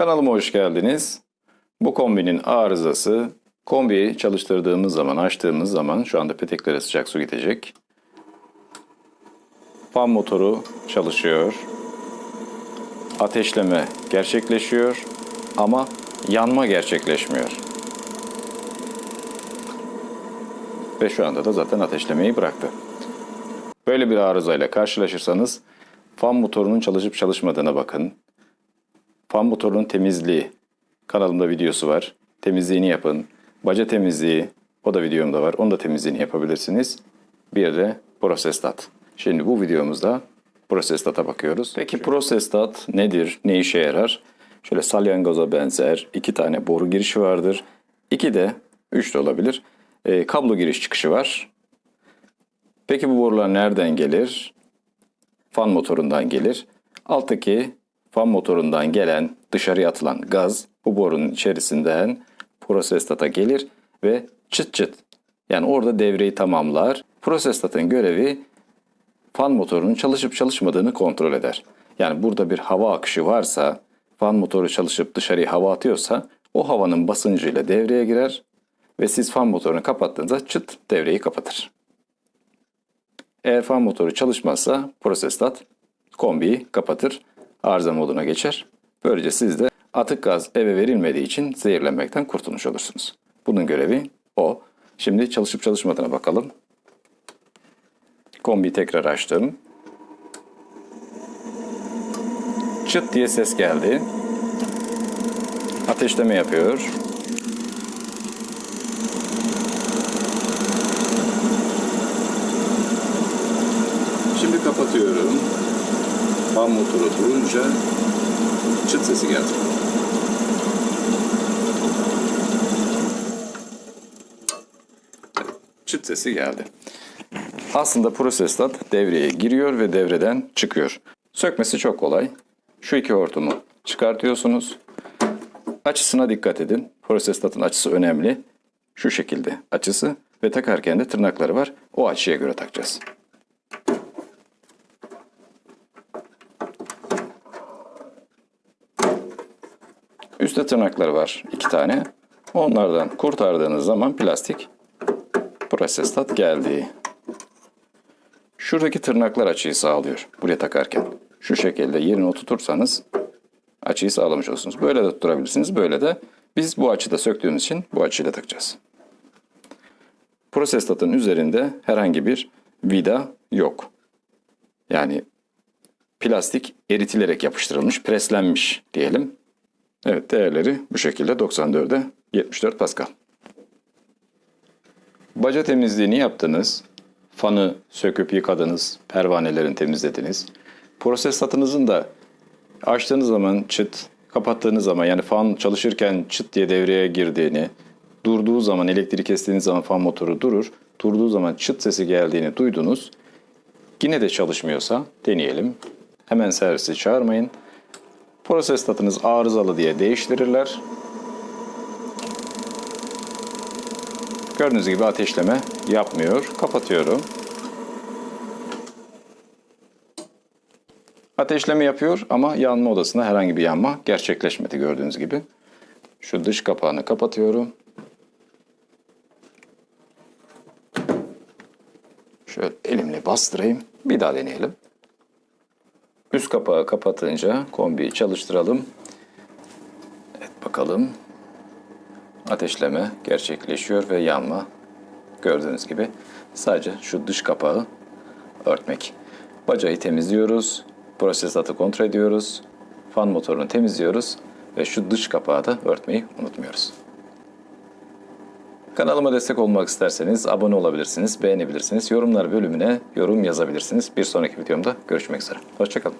Kanalıma hoş geldiniz. Bu kombinin arızası kombiyi çalıştırdığımız zaman, açtığımız zaman şu anda peteklere sıcak su gidecek. Fan motoru çalışıyor. Ateşleme gerçekleşiyor ama yanma gerçekleşmiyor. Ve şu anda da zaten ateşlemeyi bıraktı. Böyle bir arızayla karşılaşırsanız fan motorunun çalışıp çalışmadığına bakın. Fan motorunun temizliği. Kanalımda videosu var. Temizliğini yapın. Baca temizliği. O da videomda var. Onu da temizliğini yapabilirsiniz. Bir de prosestat. Şimdi bu videomuzda prosestata bakıyoruz. Peki prosestat nedir? Ne işe yarar? Şöyle salyangoza benzer iki tane boru girişi vardır. İki de, üç de olabilir. E, kablo giriş çıkışı var. Peki bu borular nereden gelir? Fan motorundan gelir. Alttaki fan motorundan gelen dışarıya atılan gaz bu borunun içerisinden prosestata gelir ve çıt çıt yani orada devreyi tamamlar. Prosestatın görevi fan motorunun çalışıp çalışmadığını kontrol eder. Yani burada bir hava akışı varsa, fan motoru çalışıp dışarıya hava atıyorsa o havanın basıncıyla devreye girer ve siz fan motorunu kapattığınızda çıt devreyi kapatır. Eğer fan motoru çalışmazsa prosestat kombiyi kapatır, arıza moduna geçer. Böylece siz de atık gaz eve verilmediği için zehirlenmekten kurtulmuş olursunuz. Bunun görevi o. Şimdi çalışıp çalışmadığına bakalım. Kombiyi tekrar açtım. Çıt diye ses geldi. Ateşleme yapıyor. Şimdi kapatıyorum. Fan motoru durunca çıt sesi geldi. Çıt sesi geldi. Aslında prosestat devreye giriyor ve devreden çıkıyor. Sökmesi çok kolay. Şu iki hortumu çıkartıyorsunuz. Açısına dikkat edin. Prosestatın açısı önemli. Şu şekilde açısı ve takarken de tırnakları var. O açıya göre takacağız. Üstte tırnakları var iki tane. Onlardan kurtardığınız zaman plastik prosestat geldi. Şuradaki tırnaklar açıyı sağlıyor buraya takarken. Şu şekilde yerine oturtursanız açıyı sağlamış olursunuz. Böyle de tutturabilirsiniz. Böyle de biz bu açıda söktüğümüz için bu açıyla takacağız. Prosestatın üzerinde herhangi bir vida yok. Yani plastik eritilerek yapıştırılmış, preslenmiş diyelim. Evet değerleri bu şekilde 94'e 74 Pascal. Baca temizliğini yaptınız. Fanı söküp yıkadınız. Pervanelerini temizlediniz. Prosesatınızın da açtığınız zaman çıt, kapattığınız zaman yani fan çalışırken çıt diye devreye girdiğini, durduğu zaman elektrik kestiğiniz zaman fan motoru durur. Durduğu zaman çıt sesi geldiğini duydunuz. Yine de çalışmıyorsa deneyelim. Hemen servisi çağırmayın. Prosestatınız arızalı diye değiştirirler. Gördüğünüz gibi ateşleme yapmıyor. Kapatıyorum. Ateşleme yapıyor ama yanma odasında herhangi bir yanma gerçekleşmedi gördüğünüz gibi. Şu dış kapağını kapatıyorum. Şöyle elimle bastırayım. Bir daha deneyelim. Üst kapağı kapatınca kombiyi çalıştıralım. Evet bakalım. Ateşleme gerçekleşiyor ve yanma gördüğünüz gibi sadece şu dış kapağı örtmek. Bacayı temizliyoruz. Prosesatı kontrol ediyoruz. Fan motorunu temizliyoruz ve şu dış kapağı da örtmeyi unutmuyoruz. Kanalıma destek olmak isterseniz abone olabilirsiniz, beğenebilirsiniz. Yorumlar bölümüne yorum yazabilirsiniz. Bir sonraki videomda görüşmek üzere. Hoşçakalın.